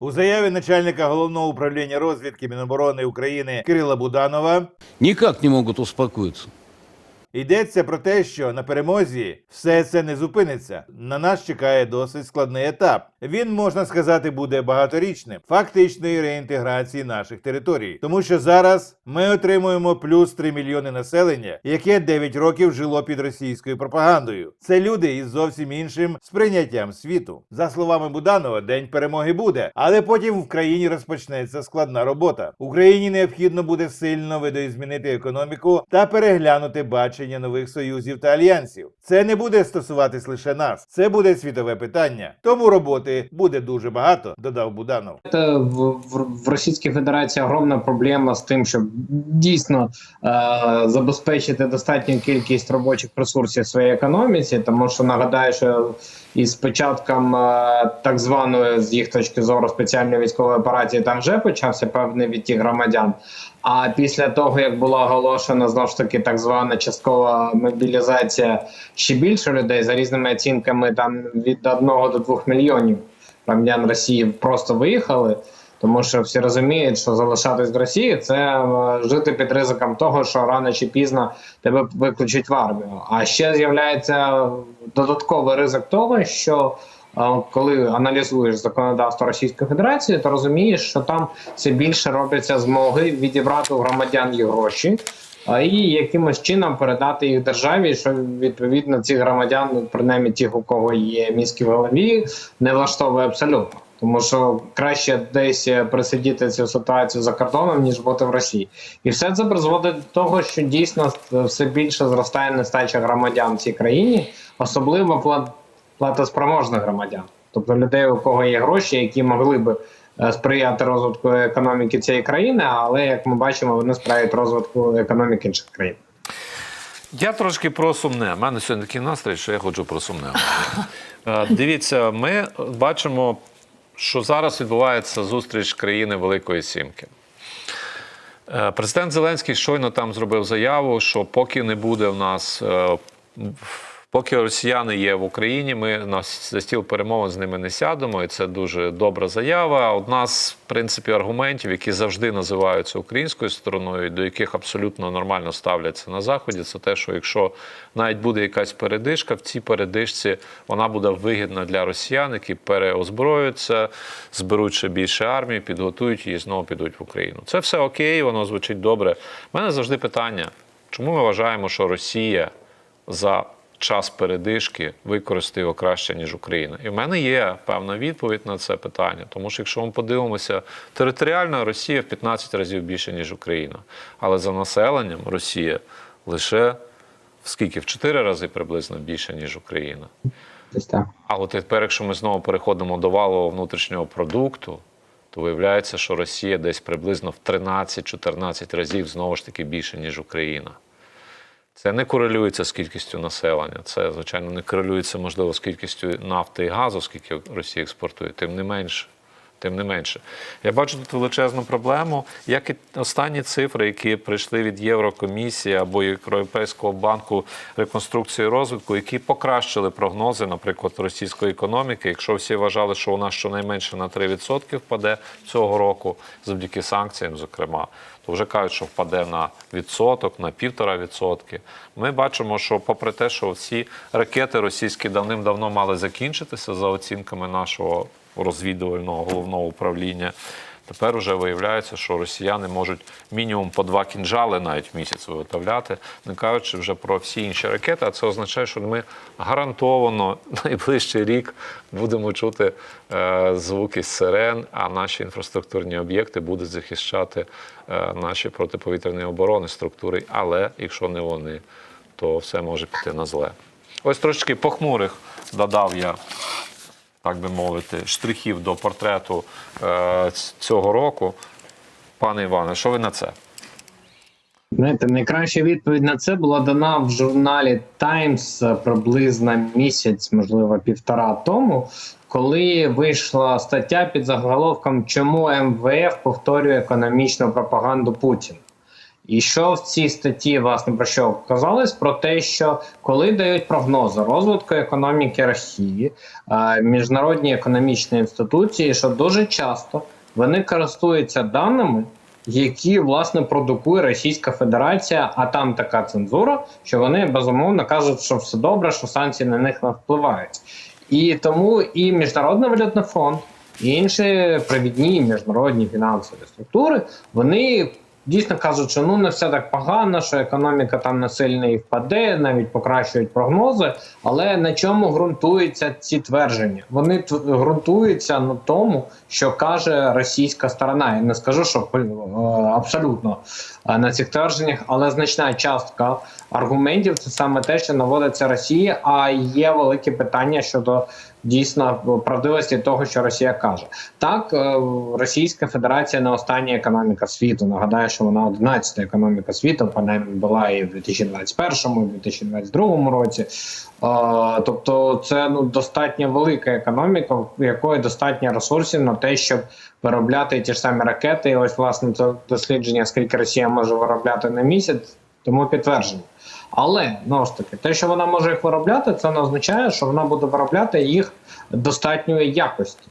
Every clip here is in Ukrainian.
У заяві начальника головного управління розвідки Міноборони України Кирила Буданова ніяк не можуть успокоиться. Йдеться про те, що на перемозі все це не зупиниться. На нас чекає досить складний етап. Він можна сказати буде багаторічним фактичної реінтеграції наших територій, тому що зараз ми отримуємо плюс 3 мільйони населення, яке 9 років жило під російською пропагандою. Це люди із зовсім іншим сприйняттям світу. За словами Буданова, день перемоги буде, але потім в країні розпочнеться складна робота. Україні необхідно буде сильно видоізмінити економіку та переглянути бачення нових союзів та альянсів. Це не буде стосуватись лише нас, це буде світове питання. Тому роботи буде дуже багато, додав Буданов. Це в, в, в Російській Федерації огромна проблема з тим, щоб дійсно е, забезпечити достатню кількість робочих ресурсів своїй економіці, тому що нагадаю, що із початком е, так званої з їх точки зору спеціальної військової операції там вже почався певний відтік громадян. А після того, як була оголошена знову ж таки так звана часткова мобілізація ще більше людей за різними оцінками, там від 1 до 2 мільйонів громадян Росії просто виїхали, тому що всі розуміють, що залишатись в Росії це е, жити під ризиком того, що рано чи пізно тебе викличуть в армію. А ще з'являється додатковий ризик того, що коли аналізуєш законодавство Російської Федерації, то розумієш, що там все більше робляться змоги відібрати у громадян їх гроші. І якимось чином передати їх державі, що відповідно цих громадян, принаймні тих, у кого є мізки в голові, не влаштовує абсолютно. Тому що краще десь присидіти цю ситуацію за кордоном, ніж бути в Росії, і все це призводить до того, що дійсно все більше зростає нестача громадян в цій країні, особливо платоспроможних громадян, тобто людей, у кого є гроші, які могли би е, сприяти розвитку економіки цієї країни, але як ми бачимо, вони сприяють розвитку економіки інших країн. Я трошки про сумне. У мене сьогодні такий настрій, що я хочу про сумне. Е, Дивіться, ми бачимо, що зараз відбувається зустріч країни Великої Сімки. Е, Президент Зеленський щойно там зробив заяву, що поки не буде в нас, поки росіяни є в Україні, ми на стіл перемовин з ними не сядемо, і це дуже добра заява. Одна з в принципі аргументів, які завжди називаються українською стороною, до яких абсолютно нормально ставляться на заході, це те, що якщо навіть буде якась передишка, в цій передишці вона буде вигідна для росіян, які переозброюються, зберуть ще більше армії, підготують її і знову підуть в Україну. Це все окей, воно звучить добре. У мене завжди питання: чому ми вважаємо, що Росія за час передишки використає його краще, ніж Україна? І в мене є певна відповідь на це питання. Тому що якщо ми подивимося, територіально Росія в 15 разів більше, ніж Україна. Але за населенням Росія лише в скільки? В 4 рази приблизно більше, ніж Україна. А от тепер, якщо ми знову переходимо до валового внутрішнього продукту, то виявляється, що Росія десь приблизно в 13-14 разів знову ж таки більше, ніж Україна. Це не корелюється з кількістю населення. Це, звичайно, не корелюється, можливо, з кількістю нафти і газу, скільки Росія експортує, тим не менше. Тим не менше, я бачу тут величезну проблему, як і останні цифри, які прийшли від Єврокомісії або Європейського банку реконструкції і розвитку, які покращили прогнози, наприклад, російської економіки. Якщо всі вважали, що нас щонайменше на 3% впаде цього року, завдяки санкціям, зокрема, то вже кажуть, що впаде на відсоток, на півтора відсотки. Ми бачимо, що попри те, що всі ракети російські давним-давно мали закінчитися за оцінками нашого розвідувального головного управління. Тепер вже виявляється, що росіяни можуть мінімум по два кінжали навіть в місяць виготовляти, не кажучи вже про всі інші ракети. А це означає, що ми гарантовано найближчий рік будемо чути е, звуки сирен, а наші інфраструктурні об'єкти будуть захищати е, наші протиповітряні оборони структури. Але якщо не вони, то все може піти на зле. Ось трошки похмурих додав я так би мовити, штрихів до портрету е, цього року. Пане Іване, що ви на це? Знаєте, найкраща відповідь на це була дана в журналі Times приблизно місяць, можливо, півтора тому, коли вийшла стаття під заголовком Чому МВФ повторює економічну пропаганду Путіна. І що в цій статті, власне, про що казалось? Про те, що коли дають прогнози розвитку економіки Росії, е, міжнародні економічні інституції, що дуже часто вони користуються даними, які власне продукує Російська Федерація, а там така цензура, що вони безумовно кажуть, що все добре, що санкції на них не впливають. І тому і Міжнародний валютний фонд, і інші провідні міжнародні фінансові структури, вони дійсно кажуть, що ну не все так погано, що економіка там не сильно і впаде, навіть покращують прогнози. Але на чому ґрунтуються ці твердження? Вони ґрунтуються на тому, що каже російська сторона. Я не скажу, що е, абсолютно е, на цих твердженнях, але значна частка аргументів це саме те, що наводиться Росія. А є велике питання щодо дійсно правдивості того, що Росія каже. Так, е, Російська Федерація не остання економіка світу. Нагадаю, що вона 11-та економіка світу, принаймні була і в 2021, і в 2022 році. Е, Тобто, це ну достатньо велика економіка, в якої достатньо ресурсів на те, щоб виробляти ті ж самі ракети. І ось власне це дослідження, скільки Росія може виробляти на місяць, тому підтвердження. Але ну ж таки, те, що вона може їх виробляти, це не означає, що вона буде виробляти їх достатньої якості.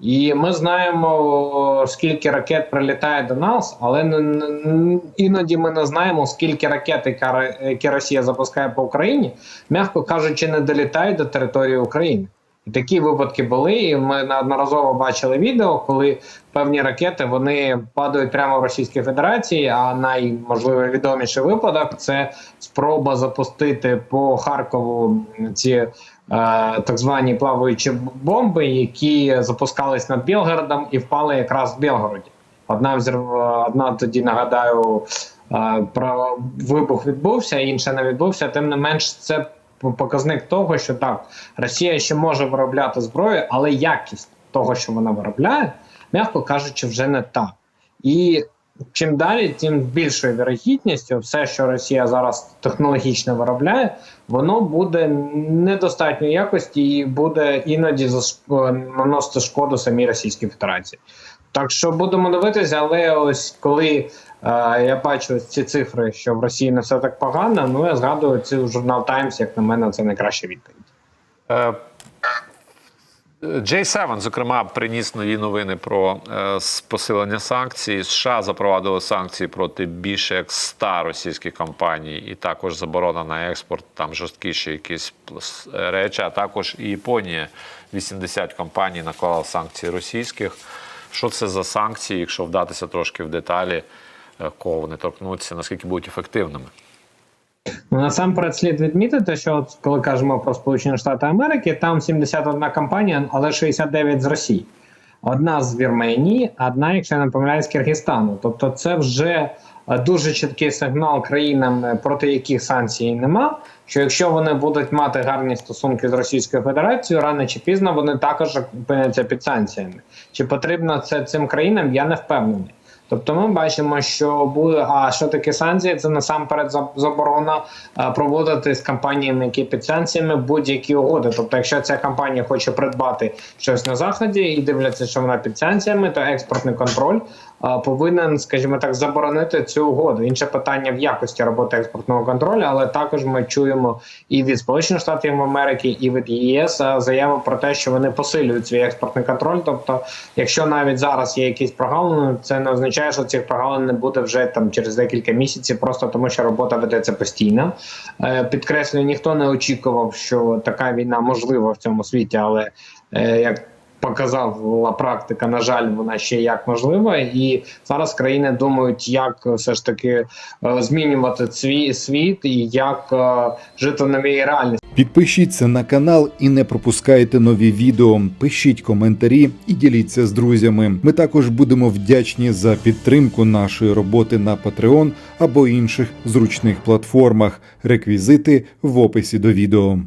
І ми знаємо, скільки ракет прилітає до нас, але іноді ми не знаємо, скільки ракет, які Росія запускає по Україні, м'яко кажучи, не долітають до території України. Такі випадки були. І ми неодноразово бачили відео, коли певні ракети вони падають прямо в Російській Федерації. А найможливо відоміший випадок це спроба запустити по Харкову ці е, так звані плаваючі бомби, які запускались над Білгородом і впали якраз в Білгороді. Одна одна тоді нагадаю е, про вибух відбувся, інша не відбувся. Тим не менш, це показник того, що так, Росія ще може виробляти зброю, але якість того, що вона виробляє, м'яко кажучи, вже не та. І чим далі, тим більшою вірогідністю, все, що Росія зараз технологічно виробляє, воно буде недостатньої якості і буде іноді заш- наносити шкоду самій Російській Федерації. Так що будемо дивитися, але ось коли е, я бачу ці цифри, що в Росії не все так погано, ну я згадую цю журнал Times, як на мене, це найкраща відповідь. Е, J7, зокрема, приніс нові новини про е, посилення санкцій. США запровадили санкції проти більше як 100 російських компаній, і також заборона на експорт, там жорсткіші якісь е, речі. А також і Японія 80 компаній наклала санкції російських. Що це за санкції, якщо вдатися трошки в деталі, е, кого вони торкнуться, наскільки будуть ефективними? Ну, насамперед слід відмітити, що от коли кажемо про Сполучені Штати Америки, там 71 компанія, але 69 з Росії. Одна з Вірменії, одна, якщо я не помиляюсь, з Киргизстану. Тобто, це вже е, дуже чіткий сигнал країнам, е, проти яких санкцій нема. Що якщо вони будуть мати гарні стосунки з Російською Федерацією, рано чи пізно вони також опиняться під санкціями. Чи потрібно це цим країнам? Я не впевнений. Тобто ми бачимо, що буде а що таке санкції? Це насамперед заборона проводити з компаніями, які під санкціями будь-які угоди. Тобто, якщо ця компанія хоче придбати щось на заході і дивляться, що вона під санкціями, то експортний контроль повинен, скажімо так, заборонити цю угоду. Інше питання в якості роботи експортного контролю, але також ми чуємо і від Сполучених Штатів Америки, і від ЄС а, заяву про те, що вони посилюють свій експортний контроль. Тобто, якщо навіть зараз є якісь прогалини, це не означає, що цих прогалин не буде вже там через декілька місяців, просто тому що робота ведеться постійно. Е, Підкреслюю, ніхто не очікував, що така війна можлива в цьому світі, але е, як показала практика, на жаль, вона ще як можлива, і зараз країни думають, як все ж таки е, змінювати свій світ і як е, жити в новій реальності. Підпишіться на канал і не пропускайте нові відео. Пишіть коментарі і діліться з друзями. Ми також будемо вдячні за підтримку нашої роботи на Patreon або інших зручних платформах. Реквізити в описі до відео.